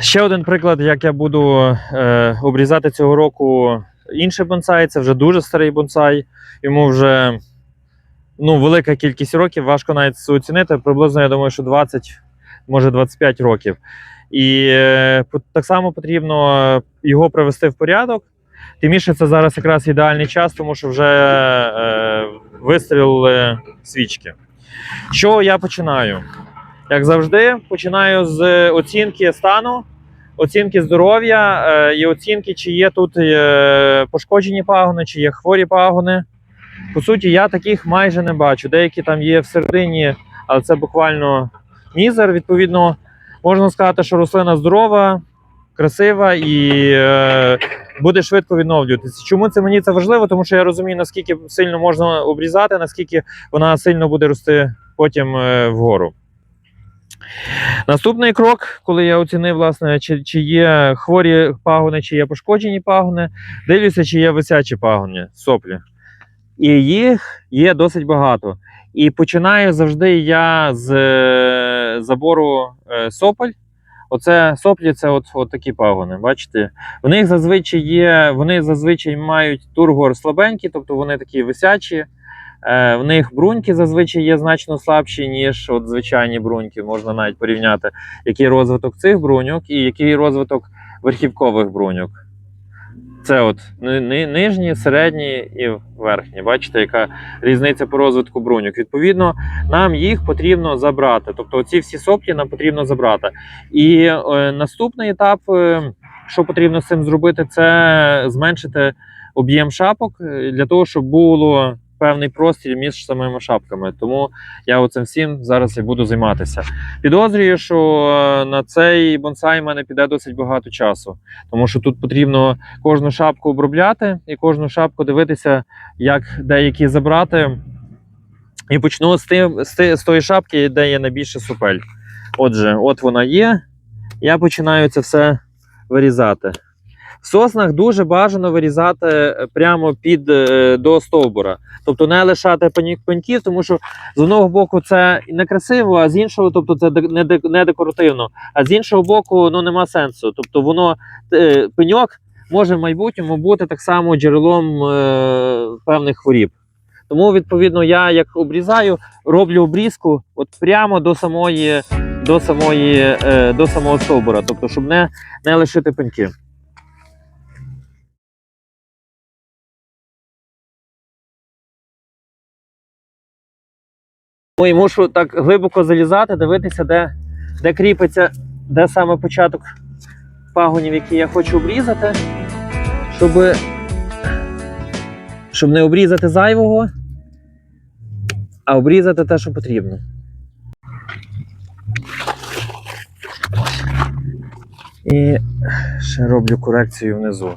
Ще один приклад, як я буду е, обрізати цього року інший бонсай. Це вже дуже старий бонсай. Йому вже ну, велика кількість років, важко навіть це оцінити. Приблизно, я думаю, що 20, може 25 років. І е, так само потрібно його привести в порядок. Тим більше це зараз якраз ідеальний час, тому що вже е, вистрілили свічки. Що я починаю? Як завжди, починаю з оцінки стану, оцінки здоров'я е, і оцінки, чи є тут е, пошкоджені пагони, чи є хворі пагони. По суті, я таких майже не бачу. Деякі там є всередині, але це буквально мізер. Відповідно, можна сказати, що рослина здорова, красива і е, буде швидко відновлюватися. Чому це мені це важливо? Тому що я розумію, наскільки сильно можна обрізати, наскільки вона сильно буде рости потім е, вгору. Наступний крок, коли я оцінив, власне, чи, чи є хворі пагони, чи є пошкоджені пагони, дивлюся, чи є висячі пагони, соплі. І їх є досить багато. І починаю завжди я з е, забору е, сопль. Оце соплі це от, от такі пагони. Бачите? В них зазвичай є, вони зазвичай мають тургор слабенький, тобто вони такі висячі. Е, в них бруньки зазвичай є значно слабші, ніж от звичайні бруньки. Можна навіть порівняти, який розвиток цих бруньок і який розвиток верхівкових бруньок. Це от ни- ни- нижні, середні і верхні. Бачите, яка різниця по розвитку бруньок. Відповідно, нам їх потрібно забрати. Тобто, ці всі соплі нам потрібно забрати. І е, наступний етап, е, що потрібно з цим зробити, це зменшити об'єм шапок е, для того, щоб було певний простір між самими шапками. Тому я оцим всім зараз і буду займатися. Підозрюю, що е, на цей бонсай в мене піде досить багато часу, тому що тут потрібно кожну шапку обробляти і кожну шапку дивитися, як деякі забрати. І почну з, тим, з, з тої шапки, де є найбільше супель. Отже, от вона є. Я починаю це все вирізати. В соснах дуже бажано вирізати е, прямо під е, до стовбура. Тобто не лишати пеньків, тому що з одного боку це не красиво, а з іншого, тобто це не, декоративно. А з іншого боку, ну нема сенсу. Тобто воно е, пеньок може в майбутньому бути так само джерелом певних хворіб. Тому, відповідно, я як обрізаю, роблю обрізку от прямо до самої, до самої, до самого стовбура, тобто, щоб не, не лишити пеньки. Ну і мушу так глибоко залізати, дивитися, де, де кріпиться, де саме початок пагонів, які я хочу обрізати, щоб, щоб не обрізати зайвого, а обрізати те, що потрібно. І ще роблю корекцію внизу.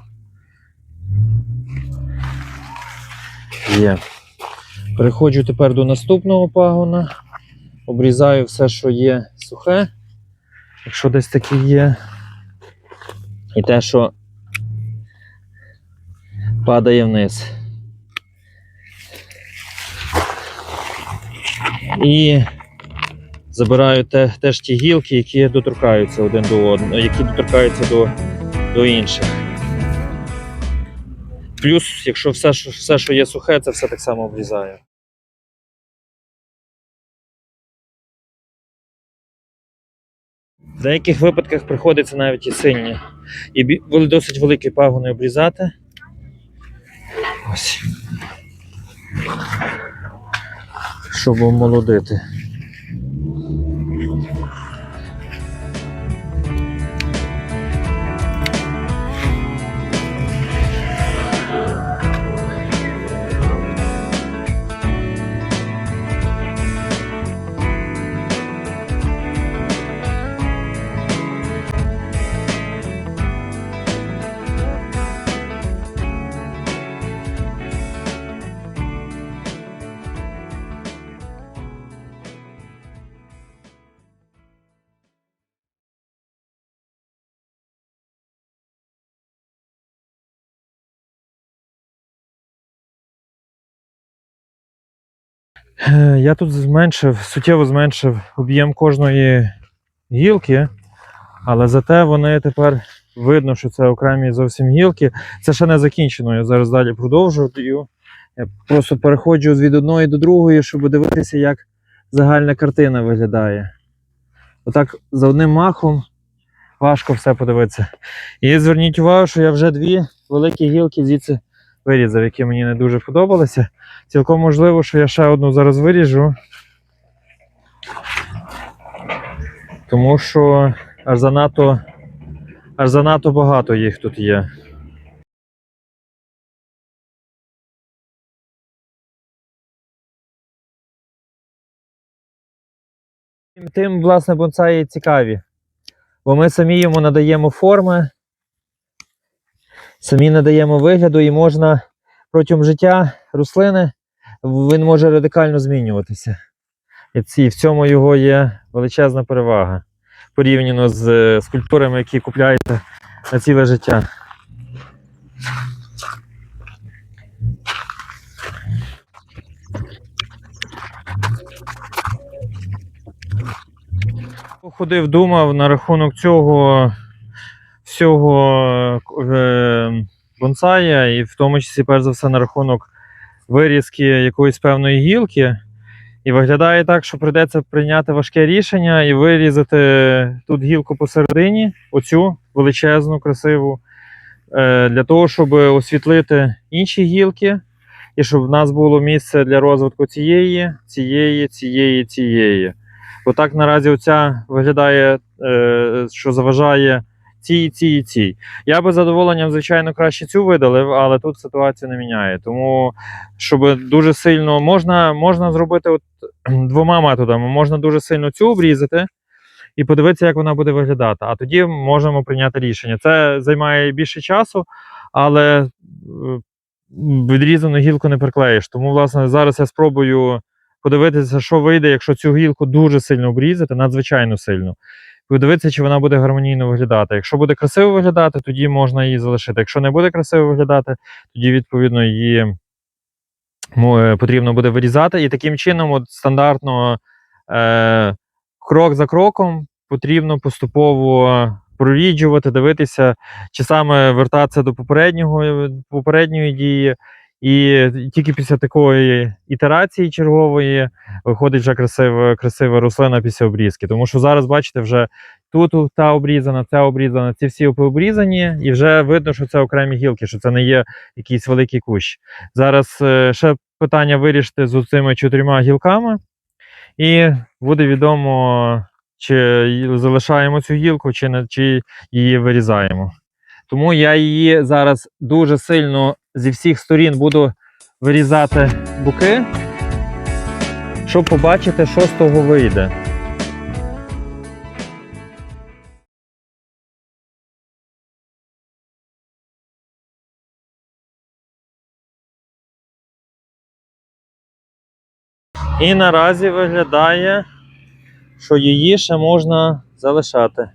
Є. Переходжу тепер до наступного пагона. Обрізаю все, що є сухе, якщо десь таке є. І те, що падає вниз. І забираю те, теж ті гілки, які доторкаються один до одного, які доторкаються до, до інших. Плюс, якщо все, що, все, що є сухе, це все так само обрізаю. В деяких випадках приходиться навіть і сильні. І досить великі пагони обрізати. Ось. Щоб омолодити. Я тут зменшив, суттєво зменшив об'єм кожної гілки, але зате вони тепер видно, що це окремі зовсім гілки. Це ще не закінчено. Я зараз далі продовжую. Я просто переходжу від одної до другої, щоб дивитися, як загальна картина виглядає. Отак за одним махом важко все подивитися. І зверніть увагу, що я вже дві великі гілки звідси вирізав, які мені не дуже подобалися. Цілком можливо, що я ще одну зараз виріжу. Тому що аж занадто, аж занадто багато їх тут є. Тим- власне, бонсаї цікаві. Бо ми самі йому надаємо форми, самі надаємо вигляду, і можна протягом життя рослини він може радикально змінюватися. І в цьому його є величезна перевага порівняно з е, скульптурами, які купляєте на ціле життя. Ходив, думав на рахунок цього всього е, бонсая, і в тому числі, перш за все, на рахунок вирізки якоїсь певної гілки. І виглядає так, що прийдеться прийняти важке рішення і вирізати тут гілку посередині, оцю величезну, красиву, е, для того, щоб освітлити інші гілки, і щоб в нас було місце для розвитку цієї, цієї, цієї, цієї. Отак наразі оця виглядає, е, що заважає цій, цій, цій. Я би задоволенням, звичайно, краще цю видалив, але тут ситуація не міняє. Тому, щоб дуже сильно можна, можна зробити от двома методами. Можна дуже сильно цю обрізати і подивитися, як вона буде виглядати. А тоді можемо прийняти рішення. Це займає більше часу, але е, відрізану гілку не приклеїш. Тому, власне, зараз я спробую подивитися, що вийде, якщо цю гілку дуже сильно обрізати, надзвичайно сильно. Подивитися, чи вона буде гармонійно виглядати. Якщо буде красиво виглядати, тоді можна її залишити. Якщо не буде красиво виглядати, тоді відповідно її е, потрібно буде вирізати. І таким чином, от стандартно е, крок за кроком потрібно поступово проріджувати, дивитися, чи саме вертатися до попереднього, попередньої дії. І тільки після такої ітерації чергової виходить вже красива, красива рослина після обрізки. Тому що зараз, бачите, вже тут та обрізана, ця обрізана, ці всі обрізані, і вже видно, що це окремі гілки, що це не є якийсь великий кущ. Зараз е, ще питання вирішити з цими чотирма гілками, і буде відомо, чи залишаємо цю гілку, чи, не, чи її вирізаємо. Тому я її зараз дуже сильно зі всіх сторін буду вирізати буки, щоб побачити, що з того вийде. І наразі виглядає, що її ще можна залишати.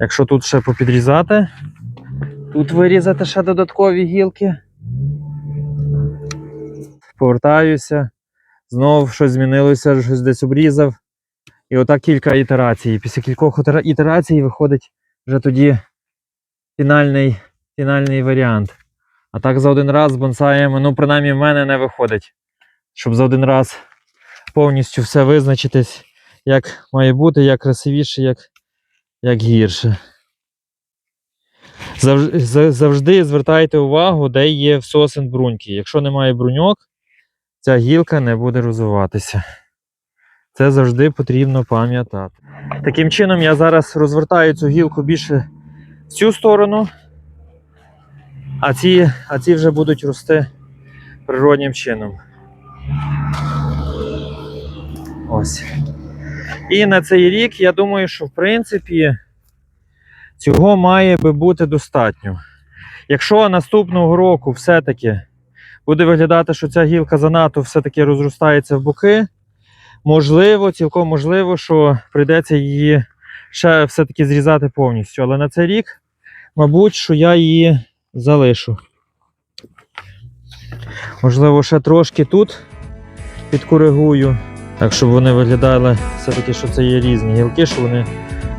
Якщо тут ще попідрізати, тут вирізати ще додаткові гілки. Повертаюся. Знову щось змінилося, щось десь обрізав. І отак кілька ітерацій. Після кількох ітерацій виходить вже тоді фінальний, фінальний варіант. А так за один раз з бонсаями, ну, принаймні, в мене не виходить. Щоб за один раз повністю все визначитись, як має бути, як красивіше, як, як гірше. Завж- Завжди звертайте увагу, де є всосин бруньки. Якщо немає бруньок, ця гілка не буде розвиватися. Це завжди потрібно пам'ятати. Таким чином, я зараз розвертаю цю гілку більше в цю сторону, а ці, а ці вже будуть рости природнім чином. Ось. І на цей рік я думаю, що в принципі цього має би бути достатньо. Якщо наступного року все-таки буде виглядати, що ця гілка занадто все-таки розростається в боки, можливо, цілком можливо, що прийдеться її ще все-таки зрізати повністю. Але на цей рік, мабуть, що я її залишу. Можливо, ще трошки тут підкоригую. Так, щоб вони виглядали все-таки, що це є різні гілки, що вони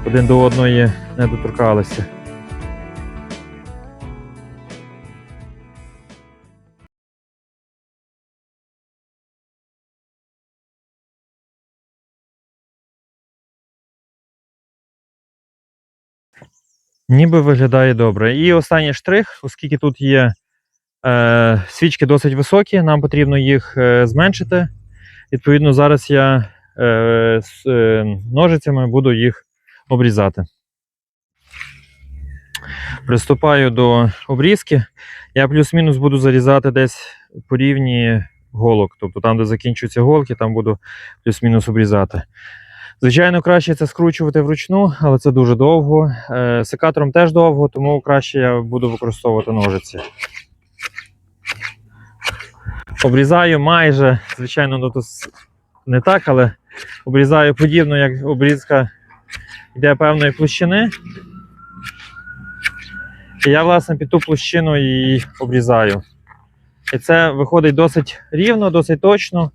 один до одної не доторкалися. Ніби виглядає добре. І останній штрих, оскільки тут є е, свічки досить високі, нам потрібно їх е, зменшити. Відповідно, зараз я е, з е, ножицями буду їх обрізати. Приступаю до обрізки. Я плюс-мінус буду зарізати десь по рівні голок. Тобто там, де закінчуються голки, там буду плюс-мінус обрізати. Звичайно, краще це скручувати вручну, але це дуже довго. Е, секатором теж довго, тому краще я буду використовувати ножиці. Обрізаю майже, звичайно, ну, тут не так, але обрізаю подібно, як обрізка йде певної площини. І я, власне, під ту площину і обрізаю. І це виходить досить рівно, досить точно.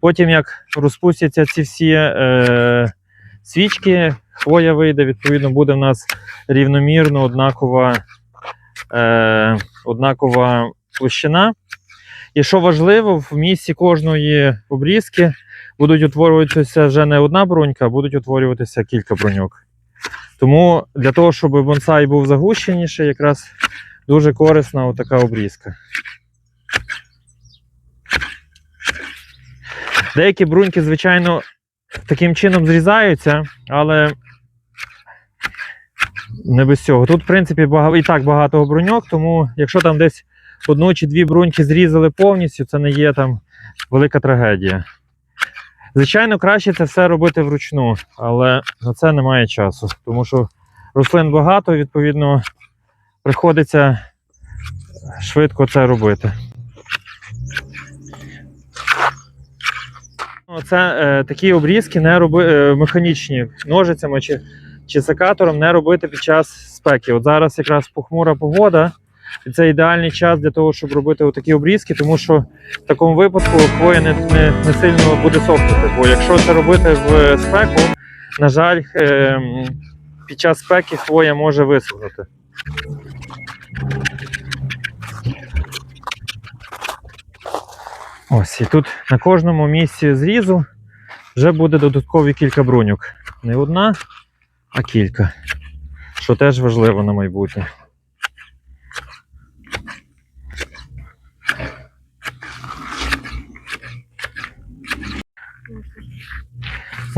Потім, як розпустяться ці всі е, свічки, хвоя вийде, відповідно, буде в нас рівномірно однакова, е, однакова площина. І що важливо, в місці кожної обрізки будуть утворюватися вже не одна бронька, а будуть утворюватися кілька броньок. Тому для того, щоб бонсай був загущеніший, якраз дуже корисна така обрізка. Деякі бруньки, звичайно, таким чином зрізаються, але не без цього. Тут, в принципі, і так багато бруньок, тому якщо там десь одну чи дві бруньки зрізали повністю, це не є там велика трагедія. Звичайно, краще це все робити вручну, але на це немає часу, тому що рослин багато, відповідно, приходиться швидко це робити. Ну, Це е, такі обрізки не роби, е, механічні ножицями чи, чи секатором не робити під час спеки. От зараз якраз похмура погода, і це ідеальний час для того, щоб робити такі обрізки, тому що в такому випадку хвоя не, не, не сильно буде сохнути. Бо якщо це робити в спеку, на жаль, е, під час спеки хвоя може висохнути. Ось, і тут на кожному місці зрізу вже буде додаткові кілька бруньок. Не одна, а кілька. Що теж важливо на майбутнє.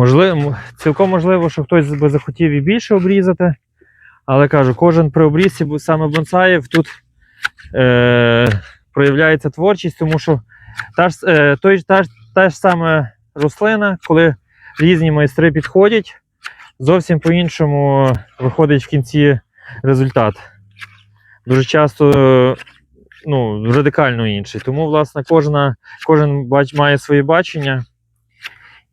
Можливо, цілком можливо, що хтось би захотів і більше обрізати. Але кажу, кожен при обрізці саме бонсаїв тут е, проявляється творчість, тому що та ж, е, той, та, та ж саме рослина, коли різні майстри підходять, зовсім по-іншому виходить в кінці результат. Дуже часто е, ну, радикально інший. Тому, власне, кожна, кожен бач, має своє бачення.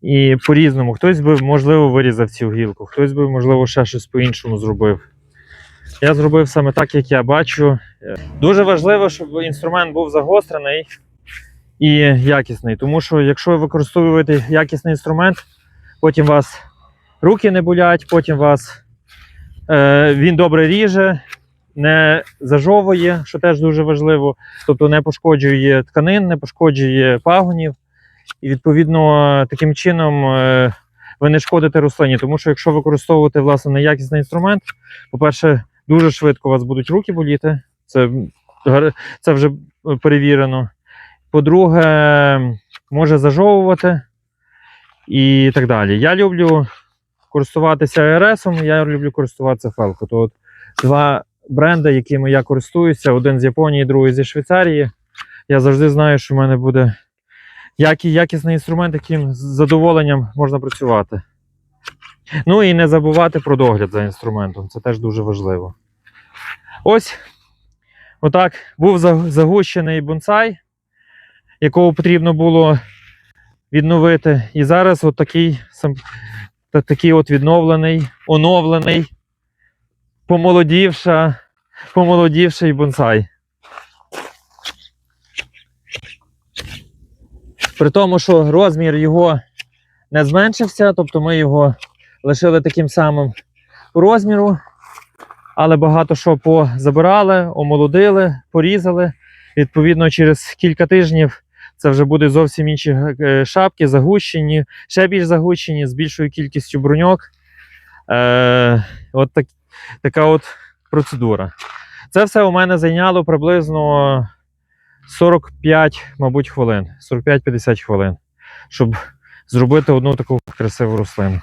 І по-різному. Хтось би, можливо, вирізав цю гілку, хтось би, можливо, ще щось по-іншому зробив. Я зробив саме так, як я бачу. Дуже важливо, щоб інструмент був загострений і якісний. Тому що якщо ви використовуєте якісний інструмент, потім вас руки не болять, потім вас е, він добре ріже, не зажовує, що теж дуже важливо. Тобто не пошкоджує тканин, не пошкоджує пагонів. І відповідно таким чином е, ви не шкодите рослині. Тому що якщо використовувати власне неякісний інструмент, по-перше, дуже швидко у вас будуть руки боліти. Це, це вже перевірено. По-друге, може зажовувати і так далі. Я люблю користуватися АРСом, я люблю користуватися Фелко. То от два бренди, якими я користуюся, один з Японії, другий зі Швейцарії. Я завжди знаю, що в мене буде який, якісний інструмент, яким з задоволенням можна працювати. Ну і не забувати про догляд за інструментом. Це теж дуже важливо. Ось отак був загущений бонсай, якого потрібно було відновити. І зараз от такий, такий от відновлений, оновлений, помолодівша, помолодівший бонсай. При тому, що розмір його не зменшився, тобто ми його лишили таким самим розміру, але багато що позабирали, омолодили, порізали. Відповідно, через кілька тижнів це вже буде зовсім інші е, шапки, загущені, ще більш загущені, з більшою кількістю броньок. Е, от так, така от процедура. Це все у мене зайняло приблизно 45, мабуть, хвилин. 45-50 хвилин, щоб зробити одну таку красиву рослину.